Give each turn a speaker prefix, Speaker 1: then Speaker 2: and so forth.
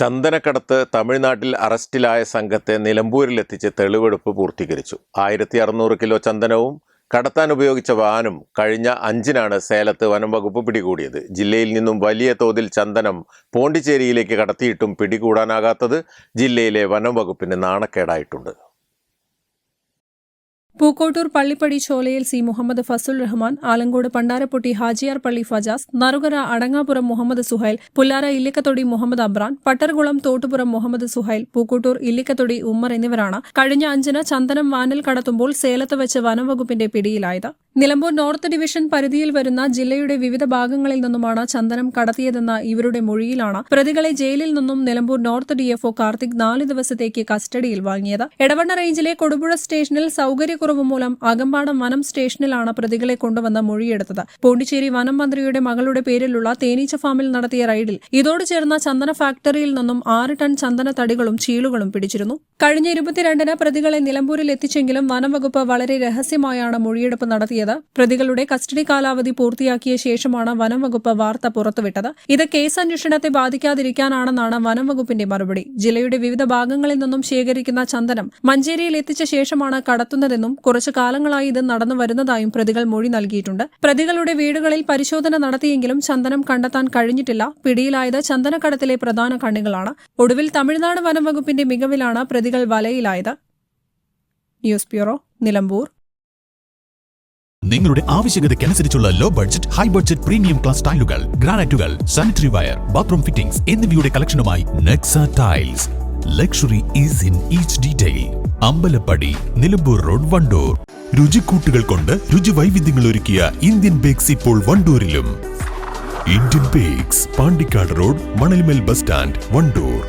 Speaker 1: ചന്ദനക്കടത്ത് തമിഴ്നാട്ടിൽ അറസ്റ്റിലായ സംഘത്തെ നിലമ്പൂരിലെത്തിച്ച് തെളിവെടുപ്പ് പൂർത്തീകരിച്ചു. ആയിരത്തി അറുന്നൂറ് കിലോ ചന്ദനവും കടത്താൻ ഉപയോഗിച്ച വാനും കഴിഞ്ഞ അഞ്ചിനാണ് സേലത്ത് വനം വകുപ്പ് പിടികൂടിയത്. ജില്ലയിൽ നിന്നും വലിയ തോതിൽ ചന്ദനം പോണ്ടിച്ചേരിയിലേക്ക് കടത്തിയിട്ടും പിടികൂടാനാകാത്തത് ജില്ലയിലെ വനം വകുപ്പിന് നാണക്കേടായിട്ടുണ്ട്.
Speaker 2: പൂക്കോട്ടൂർ പള്ളിപ്പടി ചോലയിൽ സി മുഹമ്മദ് ഫസുൽ റഹ്മാൻ ആലങ്കോട് പണ്ടാരപ്പൊട്ടി ഹാജിയാർ പള്ളി ഫജാസ് നറുകര അടങ്ങാപുരം മുഹമ്മദ് സുഹൈൽ പുല്ലാര ഇല്ലിക്കത്തൊടി മുഹമ്മദ് അബ്രാൻ പട്ടർകുളം തോട്ടുപുറം മുഹമ്മദ് സുഹൈൽ പൂക്കോട്ടൂർ ഇല്ലിക്കത്തൊടി ഉമ്മർ എന്നിവരാണ് കഴിഞ്ഞ അഞ്ചിന് ചന്ദനം വാനൽ കടത്തുമ്പോൾ സേലത്ത് വെച്ച് വനംവകുപ്പിന്റെ പിടിയിലായത്. നിലമ്പൂർ നോർത്ത് ഡിവിഷൻ പരിധിയിൽ വരുന്ന ജില്ലയുടെ വിവിധ ഭാഗങ്ങളിൽ നിന്നുമാണ് ചന്ദനം കടത്തിയതെന്ന ഇവരുടെ മൊഴിയിലാണ് പ്രതികളെ ജയിലിൽ നിന്നും നിലമ്പൂർ നോർത്ത് ഡിഎഫ്ഒ കാർത്തിക് നാല് ദിവസത്തേക്ക് കസ്റ്റഡിയിൽ വാങ്ങിയത്. എടവണ്ണ റേഞ്ചിലെ കൊടുപുഴ സ്റ്റേഷനിൽ സൌകര്യക്കുറവ് മൂലം അകമ്പാടം വനം സ്റ്റേഷനിലാണ് പ്രതികളെ കൊണ്ടുവന്ന് മൊഴിയെടുത്തത്. പോണ്ടിച്ചേരി വനം മന്ത്രിയുടെ മകളുടെ പേരിലുള്ള തേനീച്ച ഫാമിൽ നടത്തിയ റെയ്ഡിൽ ഇതോട് ചേർന്ന ചന്ദന ഫാക്ടറിയിൽ നിന്നും ആറ് ടൺ ചന്ദന തടികളും ചീളുകളും പിടിച്ചിരുന്നു. കഴിഞ്ഞ ഇരുപത്തിരണ്ടിന് പ്രതികളെ നിലമ്പൂരിൽ എത്തിച്ചെങ്കിലും വനംവകുപ്പ് വളരെ രഹസ്യമായാണ് മൊഴിയെടുപ്പ് നടത്തിയത്. പ്രതികളുടെ കസ്റ്റഡി കാലാവധി പൂർത്തിയാക്കിയ ശേഷമാണ് വനംവകുപ്പ് വാർത്ത പുറത്തുവിട്ടത്. ഇത് കേസ് അന്വേഷണത്തെ ബാധിക്കാതിരിക്കാനാണെന്നാണ് വനംവകുപ്പിന്റെ മറുപടി. ജില്ലയുടെ വിവിധ ഭാഗങ്ങളിൽ നിന്നും ശേഖരിക്കുന്ന ചന്ദനം മഞ്ചേരിയിൽ എത്തിച്ച ശേഷമാണ് കടത്തുന്നതെന്നും കുറച്ചു കാലങ്ങളായി ഇത് നടന്നു വരുന്നതായും പ്രതികൾ മൊഴി നൽകിയിട്ടുണ്ട്. പ്രതികളുടെ വീടുകളിൽ പരിശോധന നടത്തിയെങ്കിലും ചന്ദനം കണ്ടെത്താൻ കഴിഞ്ഞിട്ടില്ല. പിടിയിലായത് ചന്ദനക്കടത്തിലെ പ്രധാന കണ്ണികളാണ്. ഒടുവിൽ തമിഴ്നാട് വനംവകുപ്പിന്റെ മികവിലാണ് പ്രതികൾ വലയിലായത്. News bureau Nilambur.
Speaker 3: നിങ്ങളുടെ ആവശ്യകതയ്ക്കനുസരിച്ചുള്ള low budget high budget premium class ടൈലുകൾ ഗ്രാനൈറ്റുകൾ സാനിറ്ററി വയർ ബാത്റൂം ഫിറ്റിംഗ്സ് എന്നിവയുടെ കളക്ഷനുമായി Nexa tiles luxury is in each detail Ambalappadi Nilambur road Vandoor. രുചിക്കൂട്ടുകൾ കൊണ്ട് രുചി വൈവിധ്യങ്ങൾ ഒരുക്കിയ ഇന്ത്യൻ ബേക്സ് ഇപ്പോൾ വണ്ടൂരിലും. Indian bakes Pandikkad road Manalmel bus stand Vandoor.